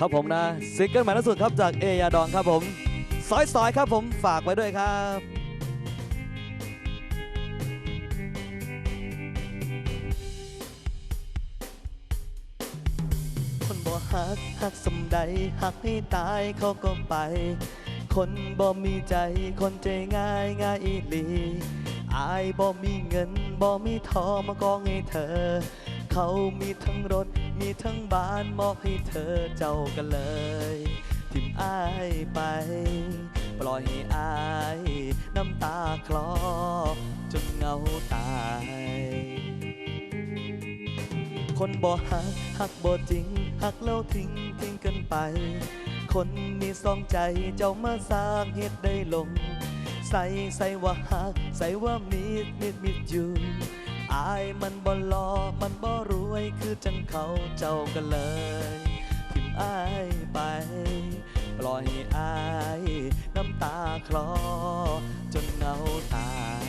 ครับผมนะซิงเกิลใหม่ล่าสุดครับจากเอยาดองครับผมซอยซอยครับผมฝากไว้ด้วยครับคนบ่ฮักฮักสำใดฮักให้ตายเขาก็ไป คนบ่มีใจคนใจง่ายง่ายอีหลีอายบ่มีเงินบ่มีทองมากองให้เธอ เขามีทั้งรถ มีทั้งบ้านมอบให้เธอเจ้ากันเลย ทิมอายไป ปล่อยให้อายน้ำตาคลอจนเงาตาย คนบ่หักหักบ่จริง หักแล้วทิ้งทิ้งกันไป คนมีสองใจเจ้ามาสร้างเหตุได้ลง ใส่ใส่ว่าหัก ใส่ว่ามีดมิดมิดอยู่ อายมันบ่รอมันบ่รวยคือจังเขาเจ้ากันเลยทิมอายไปปล่อยให้อายน้ำตาคลอ จนเงาตาย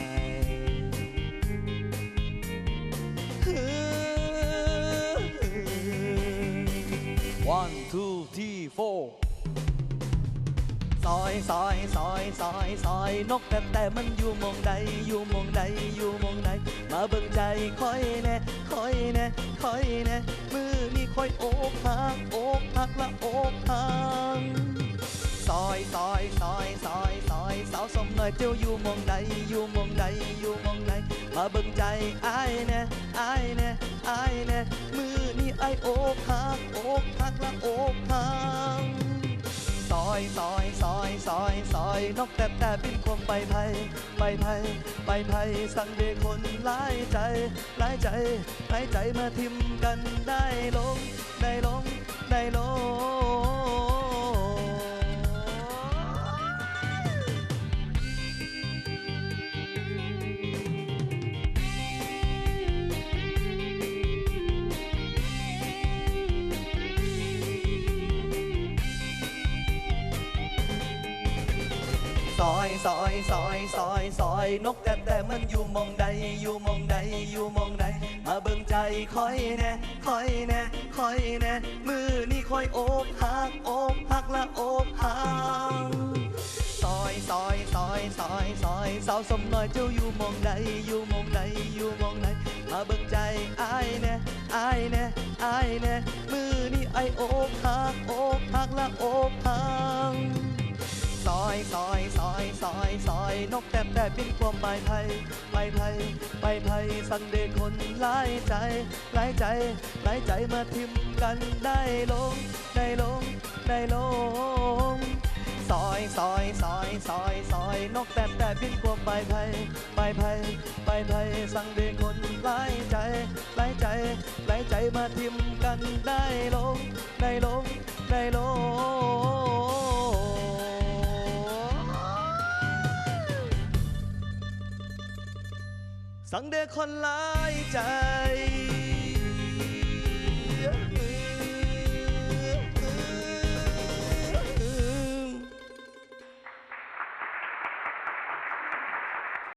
One two three four ซอยซอยซอยซอยซอยนกแต่แต่มันอยู่มองใดอยู่มองใดอยู่มองใด มาเบิ่งใจคอยแน่คอยแน่คอยแน่มือนี่คอยโอกหักโอกหักละโอกหักซอยซอยซอยซอยซอยสาวสมหน่อยเจ้าอยู่มองใดอยู่มองใดอยู่มองใดมาเบิ่งใจอายแน่อายแน่อายแน่มือนี่ไอโอกหักโอกหักละโอกหัก ซอยซอยซอยซอยซอยนกแต่แต่บินควงไปไทยไปไทยไปไทยสั่งเดคนหลายใจหลายใจหลายใจมาทิมกันได้ลงได้ลงได้ลง ซอยซอยซอยซอยซอยนกแต่แต่มันอยู่มองใดอยู่มองใดอยู่มองใดมาเบิ่งใจคอยแน่คอยแน่คอยแน่มือนี่คอยโอกหักโอกหักละโอกหักซอยซอยซอยซอยซอยสาวสมน้อยเจ้าอยู่มองใดอยู่มองใดอยู่มองใดมาเบิ่งใจอายแน่อายแน่อายแน่มือนี่ไอโอกหักโอกหักละโอกหัก อยซอยซอยนกแต่แต่บินความไปไทยไปไทยไปไทยสังเดชคนหลายใจหลายใจหลายใจมาทิมกันได้ลงได้ลงได้ลงซอยซอยซอยซอยซอยนกแต่แต่บินความไปไทยไปไทยไปไทยสังเดชคนหลายใจหลายใจหลายใจมาทิมกันได้ลงได้ลงได้ลง สังเดชคนหลายใจ